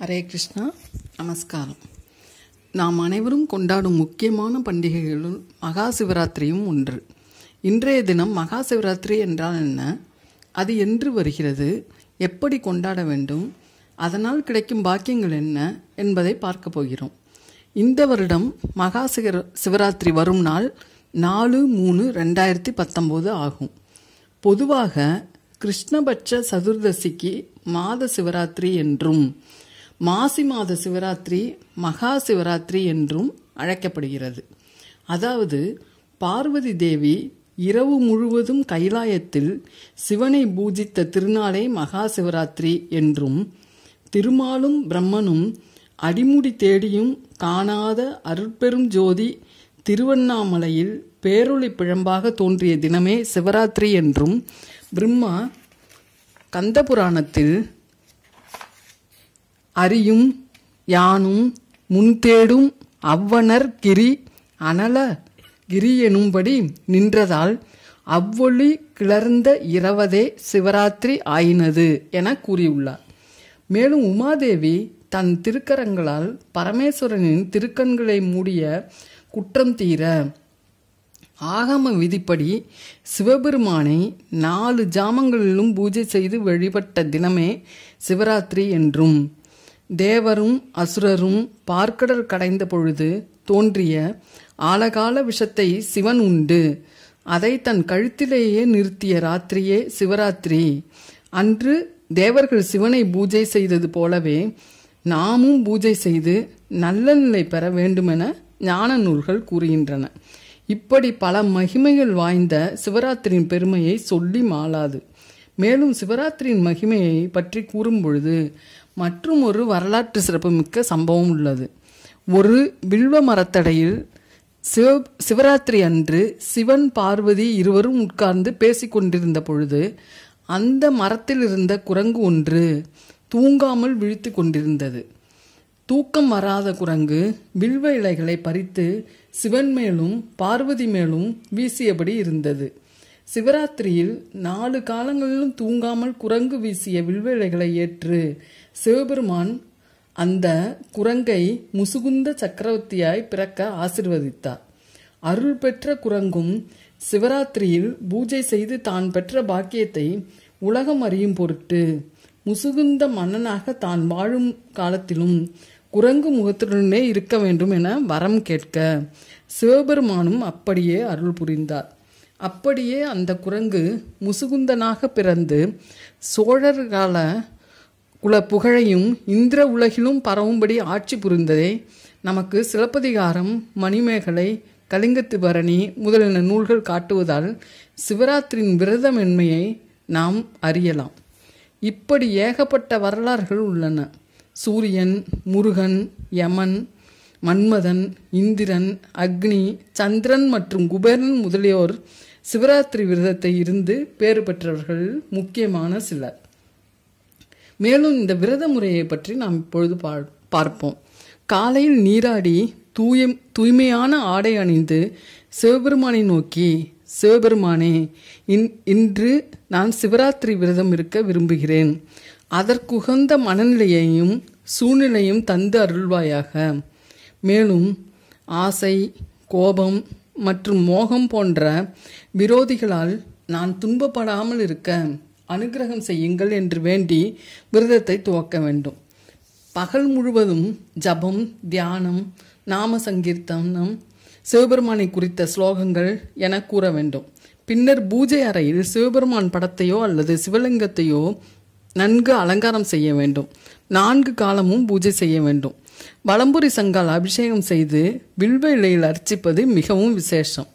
ஹரே கிருஷ்ணா. நமஸ்காரம். நாம் அனைவரும் கொண்டாடும் முக்கியமான பண்டிகைகளுள் மகா சிவராத்திரியும் ஒன்று. இன்றைய தினம் மகா சிவராத்திரி என்றால் என்ன? அது என்று வருகிறது. எப்படி கொண்டாட வேண்டும்? அதனால் கிடைக்கும் பாக்கியங்கள் என்ன? என்பதை பார்க்க போகிறோம். இந்த வருடம் மகா சிவர சிவராத்திரி வரும் நாள் நாலு மூணு ரெண்டாயிரத்தி பத்தொம்போது ஆகும். பொதுவாக கிருஷ்ணபட்ச சதுர்தசிக்கு மாத சிவராத்திரி என்றும் மாசி மாத சிவராத்திரி மகா சிவராத்திரி என்றும் அழைக்கப்படுகிறது. அதாவது பார்வதி தேவி இரவு முழுவதும் கைலாயத்தில் சிவனை பூஜித்த திருநாளை மகா சிவராத்திரி என்றும் திருமாலும் பிரம்மனும் அடிமுடி தேடியும் காணாத அருட்பெரும் ஜோதி திருவண்ணாமலையில் பேரொளி பிழம்பாக தோன்றிய தினமே சிவராத்திரி என்றும் பிரம்மா கந்தபுராணத்தில் அரியும் யானும் முன்தேடும் அவ்வனர் கிரி அனல கிரி எனும்படி நின்றதால் அவ்வொளி கிளர்ந்த இரவதே சிவராத்திரி ஆயினது என கூறியுள்ளார். மேலும் உமாதேவி தன் திருக்கரங்களால் பரமேஸ்வரனின் திருக்கண்களை மூடிய குற்றம் தீர ஆகம விதிப்படி சிவபெருமானை நாலு ஜாமங்களிலும் பூஜை செய்து வழிபட்ட தினமே சிவராத்திரி என்றும் தேவரும் அசுரரும் பார்க்கடல் கடைந்த பொழுது தோன்றிய ஆழகால விஷத்தை சிவன் உண்டு. அதை தன் கழுத்திலேயே நிறுத்திய ராத்திரியே சிவராத்திரி. அன்று தேவர்கள் சிவனை பூஜை செய்தது போலவே நாமும் பூஜை செய்து நல்ல நிலை பெற வேண்டுமென ஞான நூல்கள் கூறுகின்றன. இப்படி பல மகிமைகள் வாய்ந்த சிவராத்திரியின் பெருமையை சொல்லி மாளாது. மேலும் சிவராத்திரியின் மகிமையை பற்றி கூறும் பொழுது மற்றும் ஒரு வரலாற்று சிறப்புமிக்க சம்பவம் உள்ளது. ஒரு வில்வ மரத்தடையில் சிவ சிவராத்திரி அன்று சிவன் பார்வதி இருவரும் உட்கார்ந்து பேசிக்கொண்டிருந்த பொழுது அந்த மரத்தில் இருந்த குரங்கு ஒன்று தூங்காமல் விழித்து கொண்டிருந்தது. தூக்கம் வராத குரங்கு வில்வ இலைகளை பறித்து சிவன் மேலும் பார்வதி மேலும் வீசியபடி இருந்தது. சிவராத்திரியில் நாலு காலங்களிலும் தூங்காமல் குரங்கு வீசிய வில்வ இலைகளை ஏற்று சிவபெருமான் அந்த குரங்கை முசுகுந்த சக்கரவர்த்தியாய் பிறக்க ஆசிர்வதித்தார். அருள் பெற்ற குரங்கும் சிவராத்திரியில் பூஜை செய்து தான் பெற்ற பாக்கியத்தை உலகம் அறியும் பொருட்டு முசுகுந்த மன்னனாக தான் வாழும் காலத்திலும் குரங்கு முகத்துடனே இருக்க வேண்டும் என வரம் கேட்க. சிவபெருமானும் அப்படியே அருள் புரிந்தார். அப்படியே அந்த குரங்கு முசுகுந்தனாக பிறந்து சோழர் கால குல புகழையும் இந்திர உலகிலும் பரவும்படி ஆட்சி புரிந்ததே நமக்கு சிலப்பதிகாரம் மணிமேகலை கலிங்கத்து பரணி முதலின நூல்கள் காட்டுவதால் சிவராத்திரியின் விரதமென்மையை நாம் அறியலாம். இப்படி ஏகப்பட்ட வரலாறுகள் உள்ளன. சூரியன் முருகன் யமன் மன்மதன் இந்திரன் அக்னி சந்திரன் மற்றும் குபேரன் முதலியோர் சிவராத்திரி விரதத்தை இருந்து பேறு பெற்றவர்கள் முக்கியமான சிலர். மேலும் இந்த விரத முறையை பற்றி நாம் இப்பொழுது பார்ப்போம். காலையில் நீராடி தூய தூய்மையான ஆடை அணிந்து சிவபெருமானை நோக்கி சிவபெருமானே இன் இன்று நான் சிவராத்திரி விரதம் இருக்க விரும்புகிறேன். அதற்குகந்த மனநிலையையும் சூழ்நிலையும் தந்து அருள்வாயாக. மேலும் ஆசை கோபம் மற்றும் மோகம் போன்ற விரோதிகளால் நான் துன்பப்படாமல் இருக்க அனுகிரகம் செய்யுங்கள் என்று வேண்டி விரதத்தை துவக்க வேண்டும். பகல் முழுவதும் ஜபம் தியானம் நாம சங்கீர்த்தனம் சிவபெருமானை குறித்த ஸ்லோகங்கள் என கூற வேண்டும். பின்னர் பூஜை அறையில் சிவபெருமான் படத்தையோ அல்லது சிவலிங்கத்தையோ நன்கு அலங்காரம் செய்ய வேண்டும். நான்கு காலமும் பூஜை செய்ய வேண்டும். வலம்புரி சங்கால் அபிஷேகம் செய்து வில்வ இலையில் அர்ச்சிப்பது மிகவும் விசேஷம்.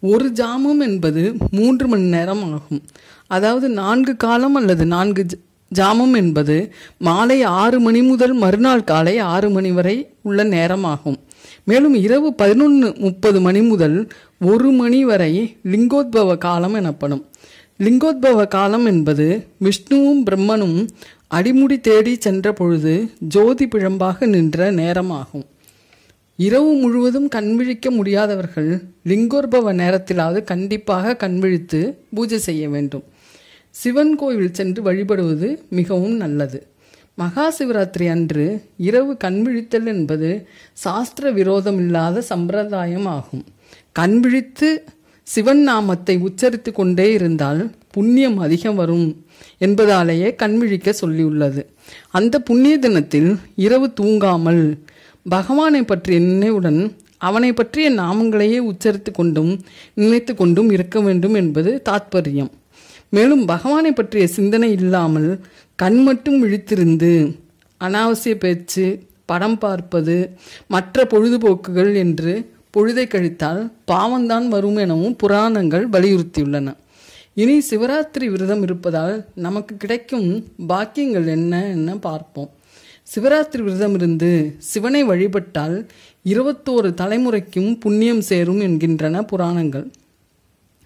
ஒரு ஜாமம் என்பது மூன்று மணி நேரம் ஆகும். அதாவது நான்கு காலம் அல்லது நான்கு ஜாமம் என்பது மாலை ஆறு மணி முதல் மறுநாள் காலை ஆறு மணி வரை உள்ள நேரமாகும். மேலும் இரவு பதினொன்று முப்பது மணி முதல் ஒரு மணி வரை லிங்கோத்பவ காலம் எனப்படும். லிங்கோத்பவ காலம் என்பது விஷ்ணுவும் பிரம்மனும் அடிமுடி தேடி சென்ற பொழுது ஜோதி பிழம்பாக நின்ற நேரமாகும். இரவு முழுவதும் கண்விழிக்க முடியாதவர்கள் லிங்கோற்பவ நேரத்திலாவது கண்டிப்பாக கண்விழித்து பூஜை செய்ய வேண்டும். சிவன் கோயில் சென்று வழிபடுவது மிகவும் நல்லது. மகா சிவராத்திரி அன்று இரவு கண்விழித்தல் என்பது சாஸ்திர விரோதமில்லாத சம்பிரதாயம் ஆகும். கண்விழித்து சிவன் நாமத்தை உச்சரித்து கொண்டே இருந்தால் புண்ணியம் அதிகம் வரும் என்பதாலேயே கண்விழிக்க சொல்லியுள்ளது. அந்த புண்ணிய தினத்தில் இரவு தூங்காமல் பகவானை பற்றிய நினைவுடன் அவனை பற்றிய நாமங்களையே உச்சரித்து கொண்டும் நினைத்து கொண்டும் இருக்க வேண்டும் என்பது தாத்பரியம். மேலும் பகவானை பற்றிய சிந்தனை இல்லாமல் கண் மட்டும் விழித்திருந்து அனாவசிய பேச்சு படம் பார்ப்பது மற்ற பொழுதுபோக்குகள் என்று பொழுதை கழித்தால் பாவம்தான் வரும் எனவும் புராணங்கள் வலியுறுத்தியுள்ளன. இனி சிவராத்திரி விரதம் இருப்பதால் நமக்கு கிடைக்கும் பாக்கியங்கள் என்ன என்ன பார்ப்போம். சிவராத்திரி விரதம் இருந்து சிவனை வழிபட்டால் இருபத்தோரு தலைமுறைக்கும் புண்ணியம் சேரும் என்கின்றன புராணங்கள்.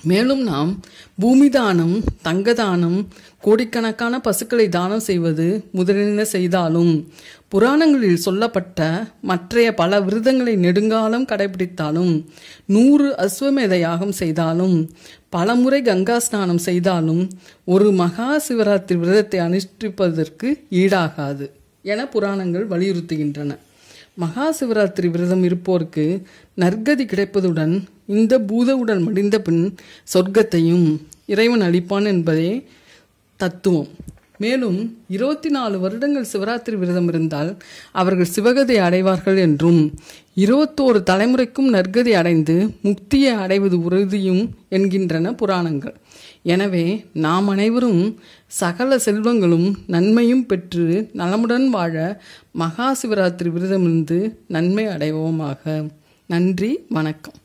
மேலும் நாம் பூமி தானம் தங்க தானம் கோடிக்கணக்கான பசுக்களை தானம் செய்வது முதலின செய்தாலும் புராணங்களில் சொல்லப்பட்ட மற்றைய பல விரதங்களை நெடுங்காலம் கடைபிடித்தாலும் நூறு அஸ்வமேத யாகம் செய்தாலும் பலமுறை கங்கா ஸ்நானம் செய்தாலும் ஒரு மகா சிவராத்திரி விரதத்தை அனுஷ்டிப்பதற்கு ஈடாகாது என புராணங்கள் வலியுறுத்துகின்றன. மகா சிவராத்திரி விரதம் இருப்போருக்கு நற்கதி கிடைப்பதுடன் இந்த பூத உடல் மடிந்த பின் சொர்க்கத்தையும் இறைவன் அளிப்பான் என்பதே தத்துவம். மேலும் இருபத்தி நாலு வருடங்கள் சிவராத்திரி விரதம் இருந்தால் அவர்கள் சிவகதை அடைவார்கள் என்றும் இருபத்தோரு தலைமுறைக்கும் நற்கதி அடைந்து முக்தியை அடைவது உறுதியும் என்கின்றன புராணங்கள். எனவே நாம் அனைவரும் சகல செல்வங்களும் நன்மையும் பெற்று நலமுடன் வாழ மகா சிவராத்திரி விரதமிருந்து நன்மை அடைவோமாக. நன்றி வணக்கம்.